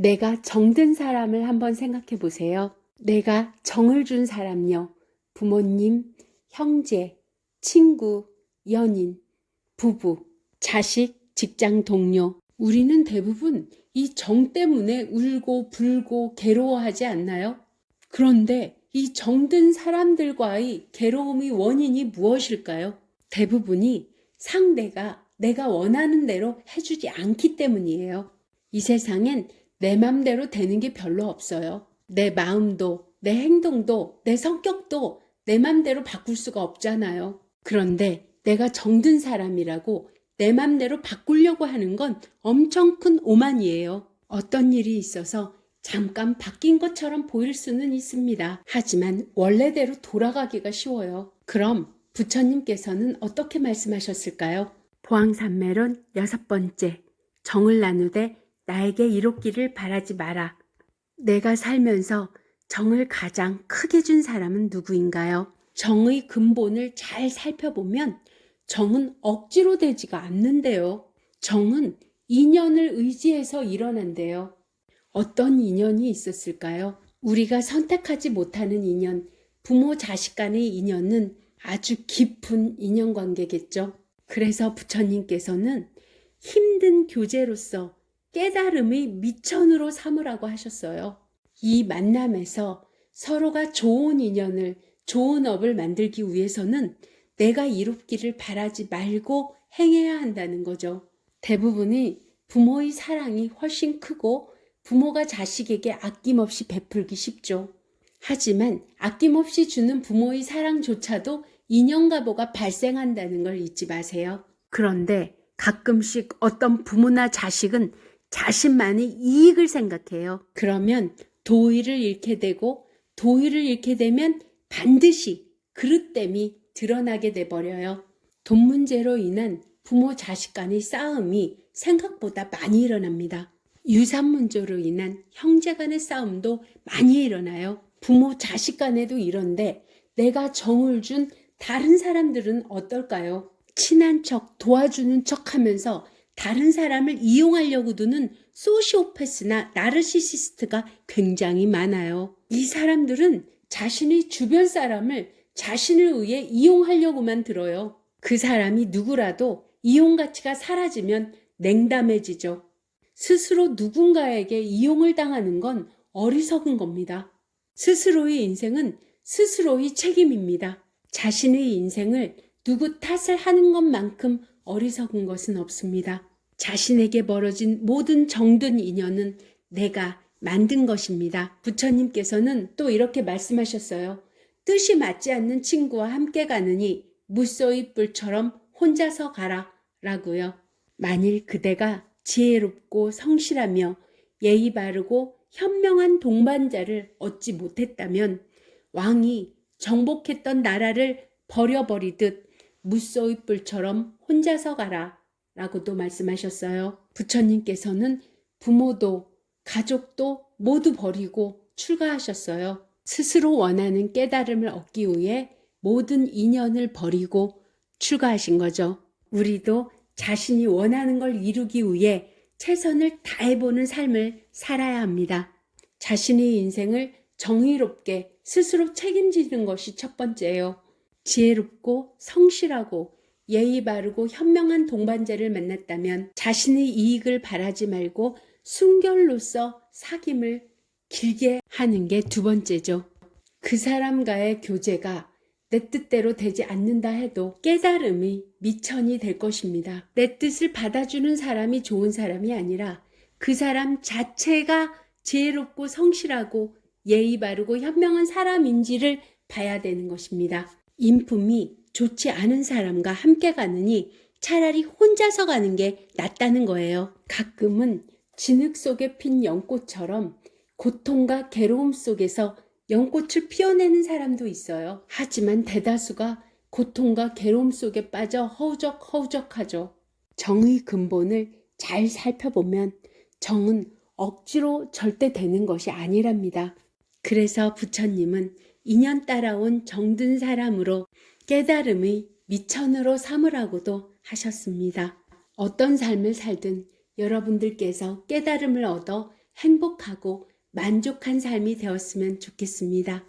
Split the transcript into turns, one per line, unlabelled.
내가 정든 사람을 한번 생각해 보세요. 내가 정을 준 사람요. 부모님, 형제, 친구, 연인, 부부, 자식, 직장 동료. 우리는 대부분 이 정 때문에 울고 불고 괴로워하지 않나요? 그런데 이 정든 사람들과의 괴로움의 원인이 무엇일까요? 대부분이 상대가 내가 원하는 대로 해주지 않기 때문이에요. 이 세상엔 내 맘대로 되는 게 별로 없어요. 내 마음도, 내 행동도, 내 성격도 내 맘대로 바꿀 수가 없잖아요. 그런데 내가 정든 사람이라고 내 맘대로 바꾸려고 하는 건 엄청 큰 오만이에요. 어떤 일이 있어서 잠깐 바뀐 것처럼 보일 수는 있습니다. 하지만 원래대로 돌아가기가 쉬워요. 그럼 부처님께서는 어떻게 말씀하셨을까요? 보왕산매론 여섯 번째. 정을 나누되 나에게 이롭기를 바라지 마라. 내가 살면서 정을 가장 크게 준 사람은 누구인가요? 정의 근본을 잘 살펴보면 정은 억지로 되지가 않는데요. 정은 인연을 의지해서 일어난대요. 어떤 인연이 있었을까요? 우리가 선택하지 못하는 인연, 부모 자식 간의 인연은 아주 깊은 인연 관계겠죠. 그래서 부처님께서는 힘든 교제로서 깨달음의 미천으로 삼으라고 하셨어요. 이 만남에서 서로가 좋은 인연을, 좋은 업을 만들기 위해서는 내가 이롭기를 바라지 말고 행해야 한다는 거죠. 대부분이 부모의 사랑이 훨씬 크고 부모가 자식에게 아낌없이 베풀기 쉽죠. 하지만 아낌없이 주는 부모의 사랑조차도 인연가보가 발생한다는 걸 잊지 마세요. 그런데 가끔씩 어떤 부모나 자식은 자신만의 이익을 생각해요. 그러면 도의를 잃게 되고 도의를 잃게 되면 반드시 그릇됨이 드러나게 돼 버려요. 돈 문제로 인한 부모 자식 간의 싸움이 생각보다 많이 일어납니다. 유산 문제로 인한 형제 간의 싸움도 많이 일어나요. 부모 자식 간에도 이런데 내가 정을 준 다른 사람들은 어떨까요? 친한 척 도와주는 척 하면서 다른 사람을 이용하려고 드는 소시오패스나 나르시시스트가 굉장히 많아요. 이 사람들은 자신의 주변 사람을 자신을 위해 이용하려고만 들어요. 그 사람이 누구라도 이용 가치가 사라지면 냉담해지죠. 스스로 누군가에게 이용을 당하는 건 어리석은 겁니다. 스스로의 인생은 스스로의 책임입니다. 자신의 인생을 누구 탓을 하는 것만큼 어리석은 것은 없습니다. 자신에게 벌어진 모든 정든 인연은 내가 만든 것입니다. 부처님께서는 또 이렇게 말씀하셨어요. 뜻이 맞지 않는 친구와 함께 가느니 무쏘의 뿔처럼 혼자서 가라 라고요. 만일 그대가 지혜롭고 성실하며 예의 바르고 현명한 동반자를 얻지 못했다면 왕이 정복했던 나라를 버려버리듯 무쏘의 뿔처럼 혼자서 가라 라고도 말씀하셨어요. 부처님께서는 부모도 가족도 모두 버리고 출가하셨어요. 스스로 원하는 깨달음을 얻기 위해 모든 인연을 버리고 출가하신 거죠. 우리도 자신이 원하는 걸 이루기 위해 최선을 다해보는 삶을 살아야 합니다. 자신의 인생을 정의롭게 스스로 책임지는 것이 첫 번째예요. 지혜롭고 성실하고 예의 바르고 현명한 동반자를 만났다면 자신의 이익을 바라지 말고 순결로서 사귐을 길게 하는 게 두 번째죠. 그 사람과의 교제가 내 뜻대로 되지 않는다 해도 깨달음이 미천이 될 것입니다. 내 뜻을 받아주는 사람이 좋은 사람이 아니라 그 사람 자체가 지혜롭고 성실하고 예의 바르고 현명한 사람인지를 봐야 되는 것입니다. 인품이 좋지 않은 사람과 함께 가느니 차라리 혼자서 가는 게 낫다는 거예요. 가끔은 진흙 속에 핀 연꽃처럼 고통과 괴로움 속에서 연꽃을 피워내는 사람도 있어요. 하지만 대다수가 고통과 괴로움 속에 빠져 허우적허우적하죠. 정의 근본을 잘 살펴보면 정은 억지로 절대 되는 것이 아니랍니다. 그래서 부처님은 인연 따라온 정든 사람으로 깨달음의 미천으로 삼으라고도 하셨습니다. 어떤 삶을 살든 여러분들께서 깨달음을 얻어 행복하고 만족한 삶이 되었으면 좋겠습니다.